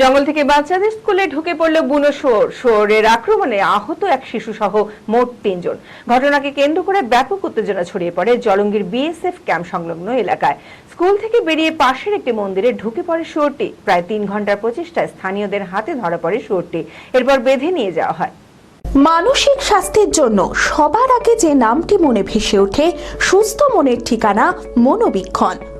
জঙ্গল থেকে বাচ্চাদের স্কুলে ঢুকে পড়ল বুনো শোর শুয়োরের আক্রমণে আহত এক শিশু সহ মোট তিনজন। ঘটনাকে কেন্দ্র করে ব্যাপক উত্তেজনা ছড়িয়ে পড়ে জলঙ্গির বিএসএফ ক্যাম্প সংলগ্ন এলাকায়। স্কুল থেকে বেরিয়ে পাশের একটি মন্দিরে ঢুকে পড়ে শুয়োরটি। প্রায় তিন ঘণ্টার প্রচেষ্টায় স্থানীয়দের হাতে ধরা পড়ে শুয়োরটি। এরপর বেঁধে নিয়ে যাওয়া হয়। মানসিক স্বাস্থ্যের জন্য সবার আগে যে নামটি মনে ভেসে ওঠে, সুস্থ মনের ঠিকানা মনোবীক্ষণ।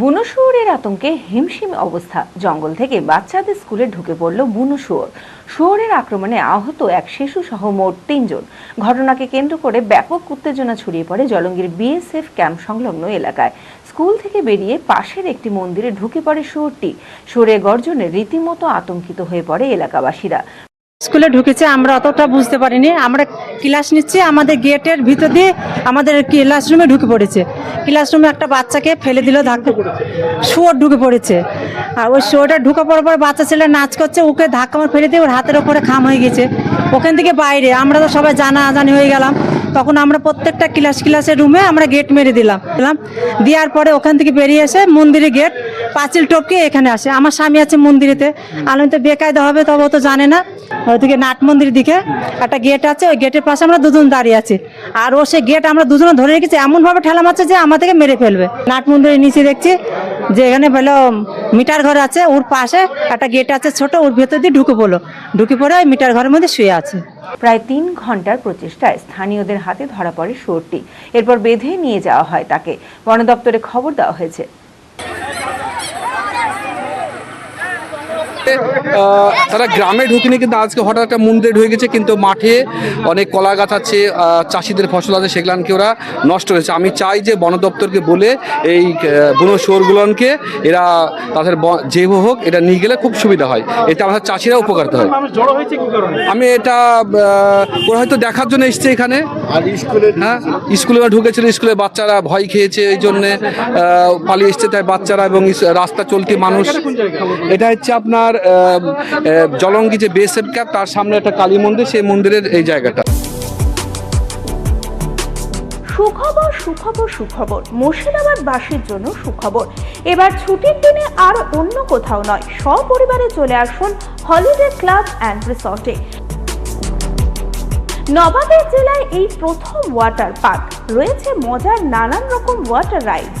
বুনো শুয়োরের আতঙ্কে হিমশিম অবস্থা। জঙ্গল থেকে বাচ্চাদের স্কুলে ঢুকে পড়ল বুনো শুয়োর। শুয়োরের আক্রমণে আহত এক শিশু সহ মোট তিনজন। ঘটনাকে কেন্দ্র করে ব্যাপক উত্তেজনা ছড়িয়ে পড়ে জলঙ্গির বিএসএফ ক্যাম্প সংলগ্ন এলাকায়। স্কুল থেকে বেরিয়ে পাশের একটি মন্দিরে ঢুকে পড়ে শুয়োরটি। শুয়োরের গর্জনে রীতিমতো আতঙ্কিত হয়ে পড়ে এলাকাবাসীরা। স্কুলে ঢুকেছে, আমরা অতটা বুঝতে পারিনি। আমরা ক্লাস নিচ্ছি, আমাদের গেটের ভিতর দিয়ে আমাদের ক্লাসরুমে ঢুকে পড়েছে। ক্লাসরুমে একটা বাচ্চাকে ফেলে দিল, ধাক্কা শুয়োর ঢুকে পড়েছে। আর ওই শুয়োরটা ঢুকে পড়ার পর বাচ্চা ছেলে নাচ করছে, ওকে ধাক্কা মার ফেলে দিয়ে ওর হাতের ওপরে খাম হয়ে গেছে। ওখান থেকে বাইরে, আমরা তো সবাই জানা জানি হয়ে গেলাম। তখন আমরা প্রত্যেকটা ক্লাস ক্লাসের রুমে আমরা গেট মেরে দিলাম। দিলাম, দেওয়ার পরে ওখান থেকে বেরিয়ে এসে মন্দিরে গেট, পাঁচিল টপকে এখানে আসে। আমার স্বামী আছে মন্দিরেতে। আলম তো বেকায়দা হবে, তবে তো জানে না। ওইদিকে নাট মন্দির দিকে একটা গেট আছে, ওই গেটের পাশে আমরা দুজন দাঁড়িয়ে আছি। আর ও সে গেট আমরা দুজনে ধরে রেখেছি এমন ভাবে ঠেলা মারছে যে আমাদেরকে মেরে ফেলবে। নাট মন্দিরের নিচে দেখছি যে এখানে বলো, মিটার ঘর আছে, ওর পাশে একটা গেট আছে ছোট, ওর ভেতর দিয়ে ঢুকে পড়ল। ঢুকে পড়ে ওই মিটার ঘরের মধ্যে শুয়ে আছে। প্রায় তিন ঘণ্টার প্রচেষ্টায় স্থানীয়দের হাতে ধরা পড়ে শুয়োরটি এরপর বেঁধে নিয়ে যাওয়া হয় তাকে। বন দপ্তরে খবর দেওয়া হয়েছে। আহ, তারা গ্রামে ঢুকিনি কিন্তু আজকে হঠাৎ একটা মন্দিরে ঢুকে গেছে কিন্তু মাঠে অনেক কলা গাছ আছে চাষিদের ফসল আছে সেগুলানকে ওরা নষ্ট হয়েছে। আমি চাই যে বন দপ্তরকে বলে এই বুনো শুয়োরগুলোকে এরা তাদের যে হোক এটা নিয়ে গেলে খুব সুবিধা হয়। এতে আমাদের চাষিরা উপকারিত হয়। আমি এটা ওরা হয়তো দেখার জন্য এসছে এখানে। হ্যাঁ স্কুলে ঢুকেছিল স্কুলে বাচ্চারা ভয় খেয়েছে এই জন্যে পালিয়ে এসছে তাই বাচ্চারা এবং রাস্তা চলতি মানুষ। এটা হচ্ছে আপনার জলঙ্গি যে বেসের ক্যাপ তার সামনে একটা কালী মন্দির, সেই মন্দিরের এই জায়গাটা। সুখবর সুখবর সুখবর। মুর্শিদাবাদ বাসীর জন্য সুখবর। এবার ছুটির দিনে আর অন্য কোথাও নয়, সপরিবারে চলে আসুন হলিডে ক্লাব অ্যান্ড রিসর্টে। নবাবের জেলায় এই প্রথম ওয়াটার পার্ক। রয়েছে মজার নানান রকম ওয়াটার রাইডস।